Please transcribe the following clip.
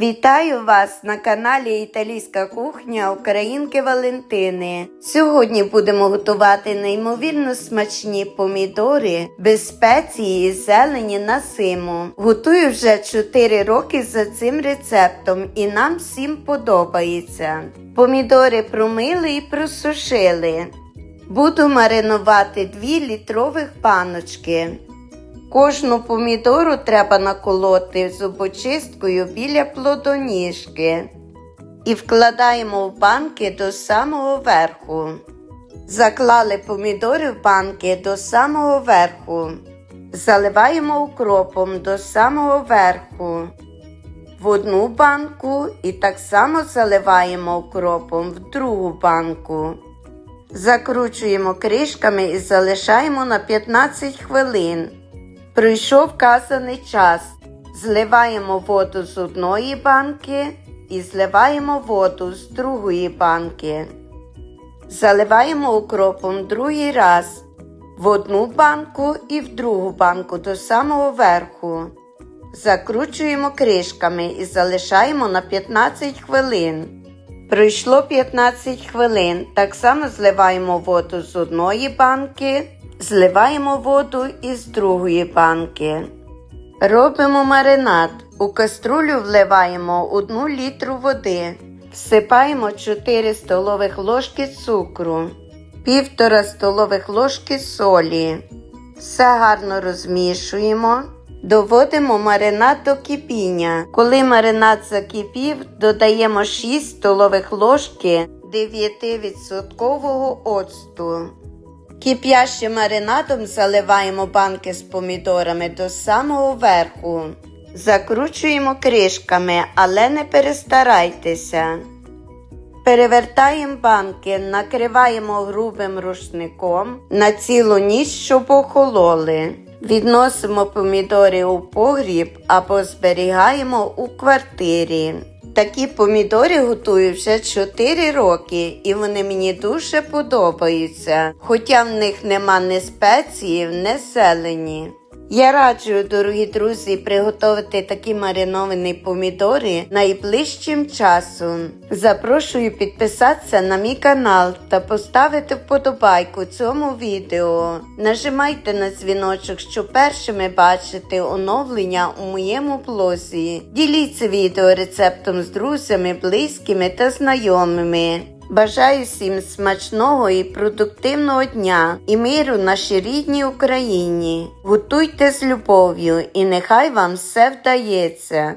Вітаю вас на каналі Італійська кухня Українки Валентини. Сьогодні будемо готувати неймовірно смачні помідори без спеції і зелені на симу. Готую вже 4 роки за цим рецептом і нам всім подобається. Помідори промили і просушили. Буду маринувати 2 літрових баночки. Кожну помідору треба наколоти зубочисткою біля плодоніжки і вкладаємо в банки до самого верху. Заклали помідори в банки до самого верху. Заливаємо укропом до самого верху. В одну банку і так само заливаємо укропом в другу банку. Закручуємо кришками і залишаємо на 15 хвилин. Пройшов вказаний час. Зливаємо воду з одної банки і зливаємо воду з другої банки. Заливаємо укропом другий раз в одну банку і в другу банку до самого верху. Закручуємо кришками і залишаємо на 15 хвилин. Пройшло 15 хвилин. Так само зливаємо воду з одної банки, зливаємо воду із другої банки. Робимо маринад. У каструлю вливаємо 1 літру води. Всипаємо 4 столових ложки цукру, 1,5 столових ложки солі. Все гарно розмішуємо. Доводимо маринад до кипіння. Коли маринад закипів, додаємо 6 столових ложки 9% оцту. Кип'ящим маринадом заливаємо банки з помідорами до самого верху. Закручуємо кришками, але не перестарайтеся. Перевертаємо банки, накриваємо грубим рушником на цілу ніч, щоб охололи. Відносимо помідори у погріб або зберігаємо у квартирі. Такі помідори готую вже 4 роки, і вони мені дуже подобаються, хоча в них нема ні спеції, ні зелені. Я раджу, дорогі друзі, приготувати такі мариновані помідори найближчим часом. Запрошую підписатися на мій канал та поставити вподобайку цьому відео. Нажимайте на дзвіночок, щоб першими бачити оновлення у моєму блозі. Діліться відео рецептом з друзями, близькими та знайомими. Бажаю всім смачного і продуктивного дня і миру нашій рідній Україні. Готуйте з любов'ю і нехай вам все вдається.